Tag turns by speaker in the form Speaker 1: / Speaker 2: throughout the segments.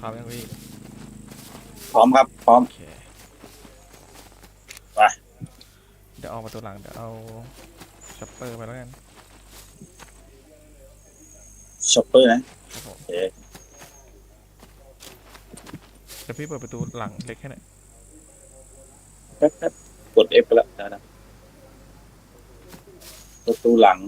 Speaker 1: พร้อมยังพี่
Speaker 2: พร้อมครับ พร้อม
Speaker 1: โอเค
Speaker 2: ไป
Speaker 1: เดี๋ยวออกประตูหลังเดี๋ยวเอาช็อปเปอร์ไปแล้วกัน
Speaker 2: ช็อปเปอร์นะครับ
Speaker 1: ผม
Speaker 2: โอเค
Speaker 1: เดี๋ยวพี่เปิดประตูหลังเล็กแค่ไหนอย
Speaker 2: แป๊บแป๊บกด F ไปแล้วนะนะประตูหลัง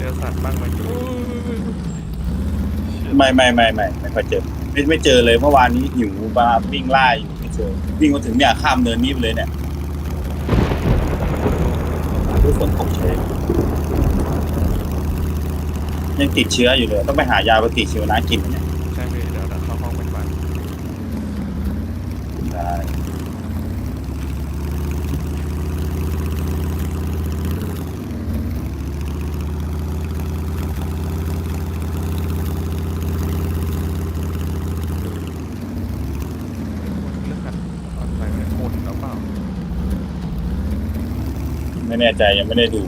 Speaker 1: เจอสัตว์บ้าง ไหมอู้
Speaker 2: ไม่ไม่ไม่ไม่ไม่ค่อยเจอไม่ไม่เจอเลยเมื่อวานนี้หิวมาวิ่งไล่อยู่ไม่เจอวิ่งมาถึงเนี่ยข้ามเนินนี้ไปเลยเนี่ยดูฝนตกเฉยยังติดเชื้ออยู่เลย ต้องไปหายาปฏิชีวนะกินเนี่ย
Speaker 1: ใช่พี่เดี๋ยวเราเข้าห้องไปก่อน
Speaker 2: ได้
Speaker 1: เรื่องกันออนไลน์เนี่ยหมดแล้วเปล่า
Speaker 2: ไม่ แน่ใจยังไม่ได้ดู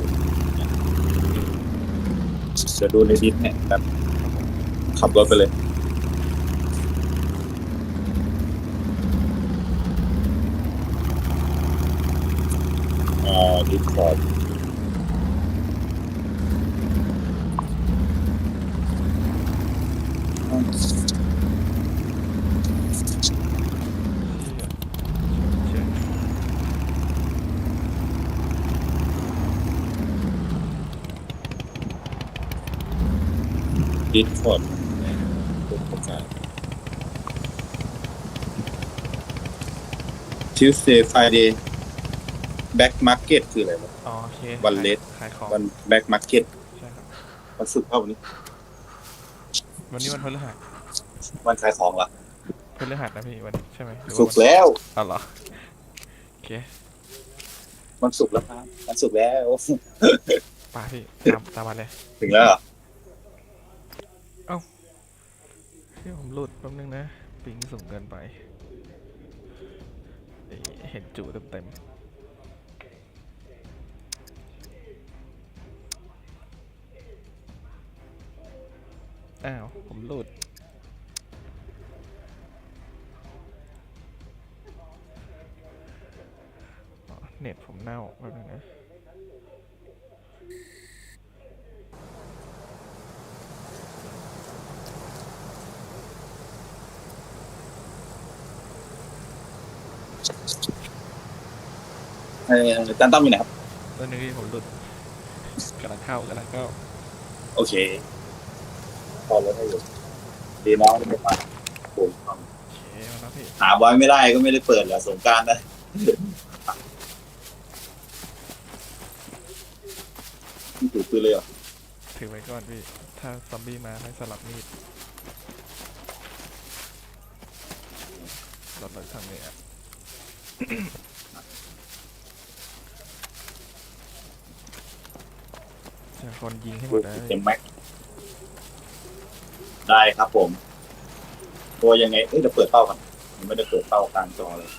Speaker 2: จะดูในดิสเนี่ยแบบขับรถไปเลยอ่าดิสคอร์ด
Speaker 1: เชื่อเชื่อ
Speaker 2: ดิสคอร์ดทิวสเดย์ไฟเดย์แบ็กมาร์เก็ตคืออะไรวะ
Speaker 1: อ๋อโอเค
Speaker 2: วันเลส
Speaker 1: ขายของ
Speaker 2: วันแบ็กมาร์เก็ต
Speaker 1: ใช่ครับ
Speaker 2: วันศุกร์เท่านนี้
Speaker 1: วันนี้วันพฤหัส
Speaker 2: วันขายของเหรอ
Speaker 1: พฤหัสนะพี่วันใช่ไหมหรือว่า
Speaker 2: ศุกร์แล้ว
Speaker 1: อ๋อเหรอโอเค
Speaker 2: วันศุกร์แล้วครับวันศุกร์แล้ว
Speaker 1: ไป่าพี่ตามตามมาเลย
Speaker 2: ถึงแล้วเหรอ
Speaker 1: พี่ผมหลุดแป๊บนึงนะ ปิงสูงเกินไป เห็นจุเต็มๆอ้าว ผมหลุด เน็ตผมเน่าแป๊บนึงนะ
Speaker 2: เออจานต้อมอยู่ไหนครับ
Speaker 1: ตอนนี้ผมหลุดกำลังเข้ากำลังเข้า
Speaker 2: โอเค พอแล้วให้อยู่ดีน้องไม่มาโอ้ย
Speaker 1: โอเคมาแล้วพี่
Speaker 2: หาไว้ไม่ได้ก็ไม่ได้เปิดเหรอสงกรารนะนี่ถูกปืนเลยเหรอ
Speaker 1: ถือไว้ก่อนพี่ ถ้าซอมบี้มาให้สลับมีดรถรถทางนี้อะ เจอคนยิงให้หมดได้
Speaker 2: เต็มแม็กได้ครับผม ตัวยังไงเอ้ยเดี๋ยวเปิดเป้ากันไม่ได้เปิดเป้ากลางจอเลย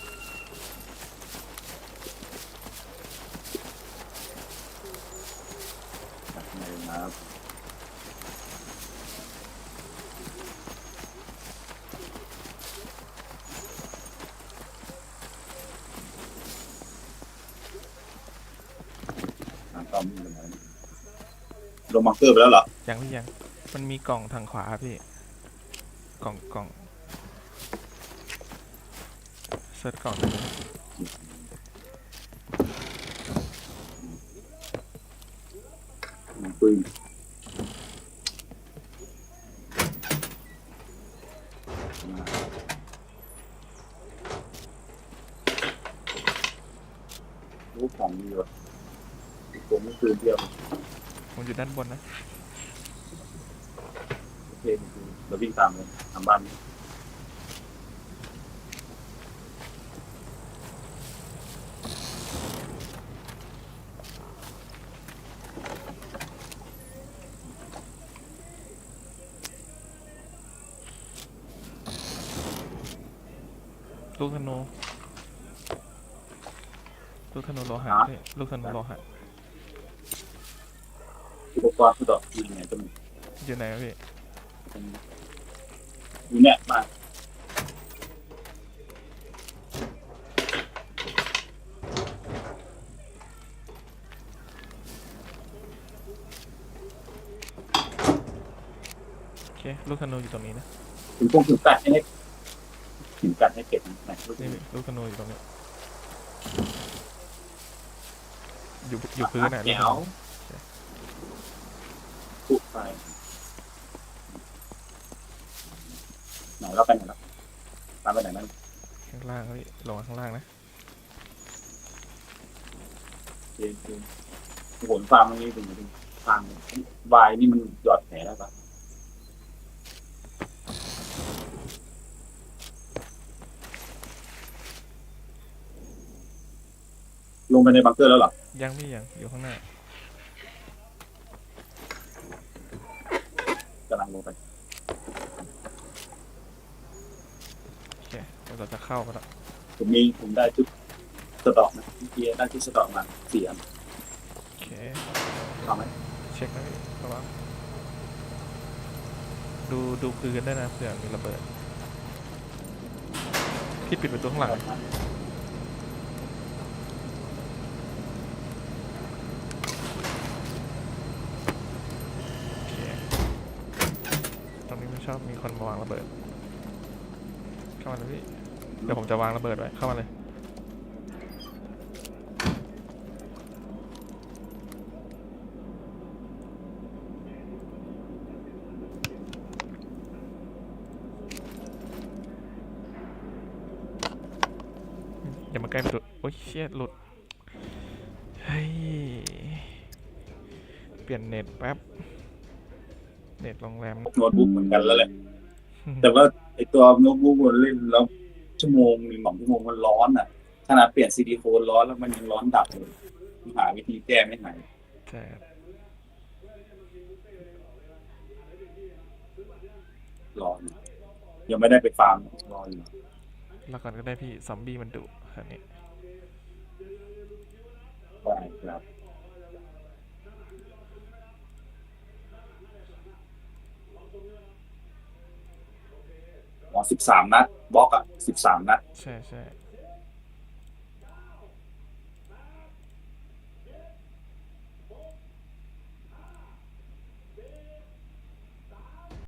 Speaker 2: นะครับ อ่าก็มีปัญหา ลงบังเกอร์ไปแล้วเหรอ
Speaker 1: ยังพี่ยัง มันมีกล่องทางขวาพี่ กล่องกล่องเซิร์ชกล่องหนึ่ง
Speaker 2: ปืนรูปของดีว่ะผมไม่ปืนเดียว
Speaker 1: ผมอยู่ด้านบนนะ
Speaker 2: โอเคเราวิ่งตามเลยทำบ้าน
Speaker 1: ลูกธนู ลูกธนูโลหะฮะยลูกธนูโลหะ
Speaker 2: อุปกรณ์คือดอกยิงเนี่ยจะมี
Speaker 1: อยู่ไหนวะพี่
Speaker 2: อยู่เนี่ยมา
Speaker 1: โอเคลูกธนูอยู่ตรงนี้นะ
Speaker 2: ถึงพวกถึงกัดให้ให้ถึงกัดให้เก็บนะลูก
Speaker 1: นี่
Speaker 2: นี้
Speaker 1: พี่ลูกธนูอยู่ตรงนี้ อยู่อยู่พื้นน่ะลูก
Speaker 2: แจ๋
Speaker 1: ธ
Speaker 2: ว
Speaker 1: นู
Speaker 2: ปุ๊บ ไปไหนเราไปไหนแล้วตามไปไหนนั่น
Speaker 1: ข้างล่างครับพี่ลงมาข้างล่างนะ
Speaker 2: เจนเจนโหนฟาร์มตรงนี้ถึงถึงฟาร์มวายนี่มันหยอดแผลแล้วปะลงไปในบังเกอร์แล้วเหรอ
Speaker 1: ยังพี่ยังอยู่ข้างหน้ากำ
Speaker 2: ลังลงไป
Speaker 1: โอเคเดี๋ยวเราจะเข้ากันแล้ว
Speaker 2: ผมมีผมได้ชุดสต็อกนะเมื่อกี้ได้ชุดสต็อกมาสี่อัน
Speaker 1: โอเค
Speaker 2: เอาไหม
Speaker 1: เช็คนะพี่ระวังดูดูพื้นได้วยนะเผื่อมีระเบิดพี่ปิดประตูข้างหลังไหม โอเค ตรงนี้ไม่ชอบมีคนมาวางระเบิด เข้ามาเลยพี่ เดี๋ยวผมจะวางระเบิดไว้ เข้ามาเลย อย่ามาใกล้ประตูโอ้ยเชี่ยหลุด เฮ้ย เปลี่ยนเน็ตแป๊บ เน็ตโรงแรม
Speaker 2: โน้ตบุ๊กเหมือนกันแล้วแหละ แต่ว่าไอตัวโน้ตบุ๊กมันเล่นแล้วชั่วโมงหนึ่งสองชั่วโมงมันร้อนอะขนาดเปลี่ยนซีดีโฟนร้อนแล้วมันยังร้อนดับเลยหาวิธีแก้ไม่หาย
Speaker 1: ใช่ครับ
Speaker 2: ร้อน ยังไม่ได้ไปฟาร์มรออยู่
Speaker 1: แล้วก่อนก็ได้พี่ซอมบี้มันดุคันนี้
Speaker 2: ได้ครับ สิบสามนัดบล็อกอะสิบสามนัด
Speaker 1: ใช่ใช่